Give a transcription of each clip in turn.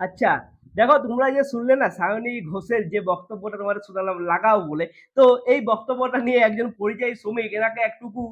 আচ্ছা দেখো, তোমরা যে শুনলে না, সায়নী ঘোষের যে বক্তব্যটা তোমাদের শোনালাম, লাগাও বলে। তো এই বক্তব্যটা নিয়ে একজন পরিযায়ী শ্রমিক, এনাকে একটুকু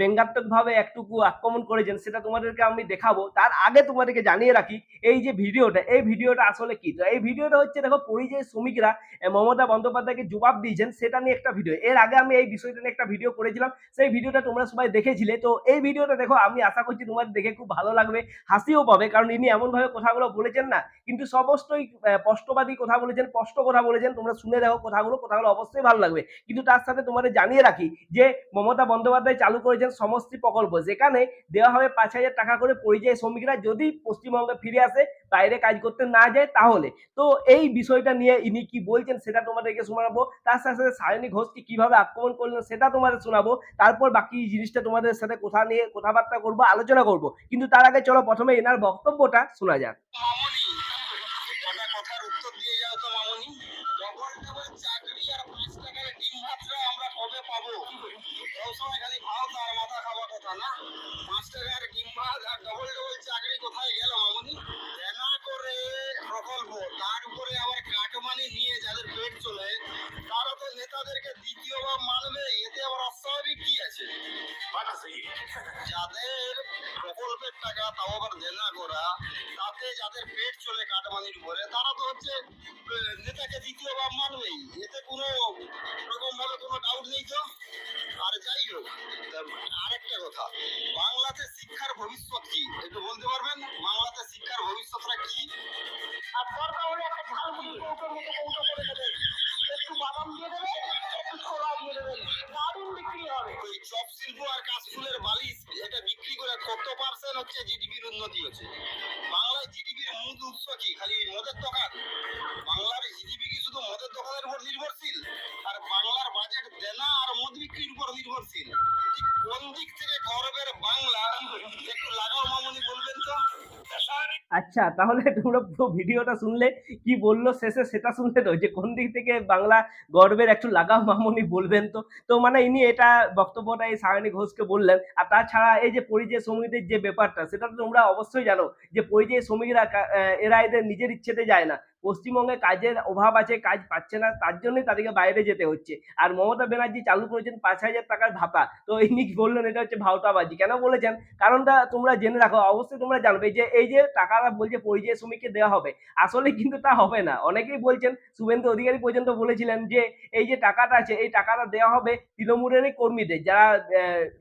ব্যঙ্গাত্মকভাবে একটুকু আক্রমণ করেছেন, সেটা তোমাদেরকে আমি দেখাবো। তার আগে তোমাদেরকে জানিয়ে রাখি, এই যে ভিডিওটা, এই ভিডিওটা আসলে কি? এই ভিডিওটা হচ্ছে, দেখো, পরিযায়ী শ্রমিকরা মমতা বন্দ্যোপাধ্যায়কে জবাব দিয়েছেন, সেটা নিয়ে একটা ভিডিও। এর আগে আমি এই বিষয়টা নিয়ে একটা ভিডিও করেছিলাম, সেই ভিডিওটা তোমরা সবাই দেখেছিলে। তো এই ভিডিওটা, দেখো, আমি আশা করছি তোমাদের দেখে খুব ভালো লাগবে, হাসিও পাবে, কারণ ইনি এমনভাবে কথাগুলো বলেছেন না, কিন্তু সমস্তই স্পষ্টবাদী কথা বলেছেন, স্পষ্ট কথা বলেছেন, তোমরা শুনে দেখো কথাগুলো কথাগুলো অবশ্যই ভালো লাগবে। কিন্তু তার সাথে তোমাদের জানিয়ে রাখি যে মমতা বন্দ্যোপাধ্যায় চালু করেছেন সমষ্টি প্রকল্প, যেখানে দেওয়া হবে পাঁচ হাজার টাকা করে পরিযায়ী শ্রমিকরা যদি পশ্চিমবঙ্গে ফিরে আসে, বাইরে কাজ করতে না যায় তাহলে। তো এই বিষয়টা নিয়ে ইনি কি বলছেন সেটা তোমাদেরকে শোনাবো, তার সাথে সাথে সায়নী ঘোষকে কীভাবে আক্রমণ করলেন সেটা তোমাদের শোনাবো, তারপর বাকি জিনিসটা তোমাদের সাথে কথা নিয়ে কথাবার্তা করব, আলোচনা করব। কিন্তু তার আগে চলো প্রথমে এনার বক্তব্যটা শোনা যাক। আমরা কবে পাবো? সব সময় খালি ভাত আর মাথা খাওয়া কথা না? পাঁচ টাকার ডিম আর ডবল ডবল চাকরি কোথায় গেল মামনি? দেনা করে প্রকল্প তার উপরে আবার কাটমানি নিয়ে যাদের পেট চলে তারা তো নেতাদেরকে দ্বিতীয়বার মানবে এতে আবার অস্বাভাবিক কি আছে? যাদের প্রকল্পের টাকা তাও আবার দেনা করা তাতে যাদের পেট চলে কাটমানির উপরে তারা তো হচ্ছে নেতাকে দ্বিতীয়বার মানবেই এতে কথা। বাংলাতে শিক্ষার ভবিষ্যৎ কি? একটু বলতে পারবেন বাংলাতে শিক্ষার ভবিষ্যৎটা কি? আর দরকার হলে একটা ঝালমুড়ি কৌটোর মতো কৌটো করে দেবেন। একটু বাদাম দিয়ে দেবেন একটু ছোলা দিয়ে দেবেন। দারুণ বিক্রি হবে। ওই চপ শিল্প আর কাশফুলের বালিশ এটা বিক্রি করে কত পার্সেন্ট হচ্ছে জিডিপির উন্নতি হচ্ছে? আচ্ছা তাহলে তোমরা পুরো ভিডিওটা শুনলে, কি বলল শেষে সেটা শুনতে তো যে কোন দিক থেকে বাংলা গর্বের একটু লাগাও মামনি বলবেন তো। তো মানে ইনি এটা বক্তব্যটা এই সায়নী ঘোষকে বললেন। আর তাছাড়া এই যে পরিযায়ী শ্রমিকদের যে ব্যাপারটা, সেটা তো তোমরা অবশ্যই জানো যে পরিযায়ী শ্রমিকরা এরা এদের নিজের ইচ্ছেতে যায় না। পশ্চিমবঙ্গে কাজের অভাব আছে, কাজ পাচ্ছে না, তার জন্যই তাদেরকে বাইরে যেতে হচ্ছে। আর মমতা ব্যানার্জি চালু করেছেন পাঁচ হাজার টাকার ভাতা। তো ইনি বললেন? এটা হচ্ছে ভাওতাবাজি। কেন বলেছেন? কারণটা তোমরা জেনে রাখো। অবশ্যই তোমরা জানবে যে এই যে টাকাটা বলছে পরিযায়ী শ্রমিককে দেওয়া হবে, আসলে কিন্তু তা হবে না। অনেকেই বলছেন, শুভেন্দু অধিকারী পর্যন্ত বলেছিলেন যে এই যে টাকাটা আছে, এই টাকাটা দেওয়া হবে তৃণমূলেরই কর্মীদের। যারা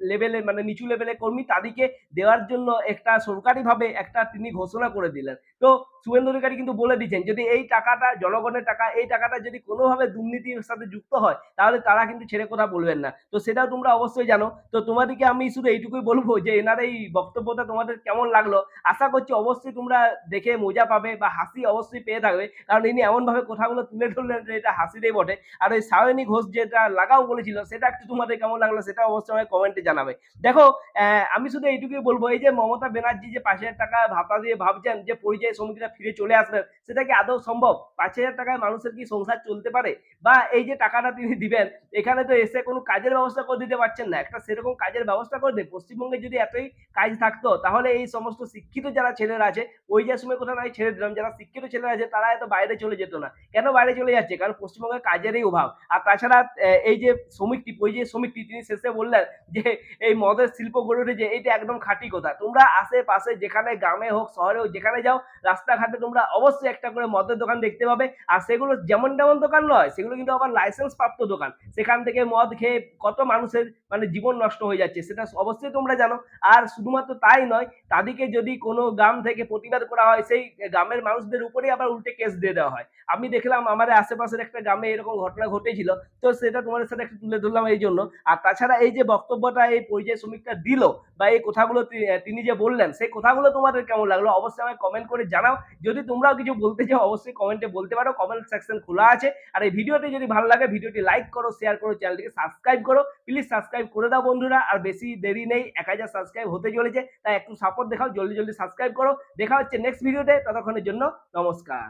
লেভেলে মানে নিচু লেভেলের কর্মী, তাদেরকে দেওয়ার জন্য একটা সরকারিভাবে একটা তিনি ঘোষণা করে দিলেন। তো শুভেন্দু অধিকারী কিন্তু বলে দিচ্ছেন, যদি এই টাকাটা, জনগণের টাকা, এই টাকাটা যদি কোনোভাবে দুর্নীতির সাথে যুক্ত হয়, তাহলে তারা কিন্তু ছেড়ে কথা বলবেন না। তো সেটাও তোমরা অবশ্যই জানো। তো তোমাদেরকে আমি শুধু এইটুকুই বলব যে, এনার এই বক্তব্যটা তোমাদের কেমন লাগল? আশা করছি অবশ্যই তোমরা দেখে মজা পাবে বা হাসি অবশ্যই পেয়ে থাকবে। কারণ ইনি এমনভাবে কথাগুলো তুলে ধরলেন যে, এটা হাসিরই বটে। আর ওই সায়নী ঘোষ যেটা লাগাও বলেছিল, সেটা একটু তোমাদের কেমন লাগল সেটা অবশ্যই আমাকে কমেন্টে জানাবে। দেখো আমি শুধু এইটুকুই বলব, এই যে মমতা ব্যানার্জি যে পাঁচ হাজার টাকা ভাতা দিয়ে ভাবছেন যে, পরিযায়ী শ্রমিকরা ফিরে চলে আসবেন, সেটা কি আদৌ সম্ভব? পাঁচ হাজার টাকায় মানুষের কি সংসার চলতে পারে? বা এই যে টাকাটা তিনি দিবেন, এখানে তো এসে কোনো কাজের ব্যবস্থা করে দিতে পারছেন না। একটা সেরকম কাজের ব্যবস্থা করে দেয় পশ্চিমবঙ্গে যদি এতই কাজ থাকতো, তাহলে এই সমস্ত শিক্ষিত যারা ছেলেরা আছে, ওই যে সময় কোথাও নয় ছেড়ে দিলাম, যারা শিক্ষিত ছেলেরা আছে, তারা এত বাইরে চলে যেত না। কেন বাইরে চলে যাচ্ছে? কারণ পশ্চিমবঙ্গে কাজেরই অভাব। আর তাছাড়া এই যে শ্রমিকটি ওই যে শ্রমিকটি তিনি শেষে বললেন যে, এই মদের শিল্প গড়ে উঠেছে এটা একদম খাঁটি কথা। তোমরা আশেপাশে যেখানে গ্রামে হোক, শহরে হোক, যেখানে যাও, রাস্তাঘাটে তোমরা অবশ্যই একটা করে মদের দোকান দেখতে পাবে। আর সেগুলো যেমন তেমন দোকান নয়, সেগুলো কিন্তু আবার লাইসেন্স প্রাপ্ত দোকান। সেখান থেকে মদ খেয়ে কত মানুষের মানে জীবন নষ্ট হয়ে যাচ্ছে, সেটা অবশ্যই তোমরা জানো। আর শুধুমাত্র তাই নয়, তাদেরকে যদি কোনো গ্রাম থেকে প্রতিবাদ করা হয়, সেই গ্রামের মানুষদের উপরেই আবার উল্টে কেস দিয়ে দেওয়া হয়। আমি দেখলাম আমাদের আশেপাশের একটা গ্রামে এরকম ঘটনা ঘটেছিল, তো সেটা তোমাদের সাথে একটু তুলে ধরলাম এই জন্য। আর তাছাড়া এই যে বক্তব্যটা এই পরিযায়ী শ্রমিকটা দিল, বা এই কথাগুলো তিনি যে বললেন, সেই কথাগুলো তোমাদের কেমন লাগল? অবশ্যই আমাকে কমেন্ট করে জানাও। যদি তোমরাও কিছু বলতে চাও অবশ্যই কমেন্টে বলতে পারো কমেন্ট সেকশন খোলা আছে। আর এই ভিডিওটি যদি ভালো লাগে, ভিডিওটি লাইক করো শেয়ার করো চ্যানেলটিকে সাবস্ক্রাইব করো। প্লিজ সাবস্ক্রাইব করে দাও বন্ধুরা, আর বেশি দেরি নেই এক হাজার সাবস্ক্রাইব হতে চলেছে, তাই একটু সাপোর্ট দেখাও, জলদি জলদি সাবস্ক্রাইব করো। দেখা হচ্ছে নেক্সট ভিডিওতে ততক্ষণের জন্য নমস্কার।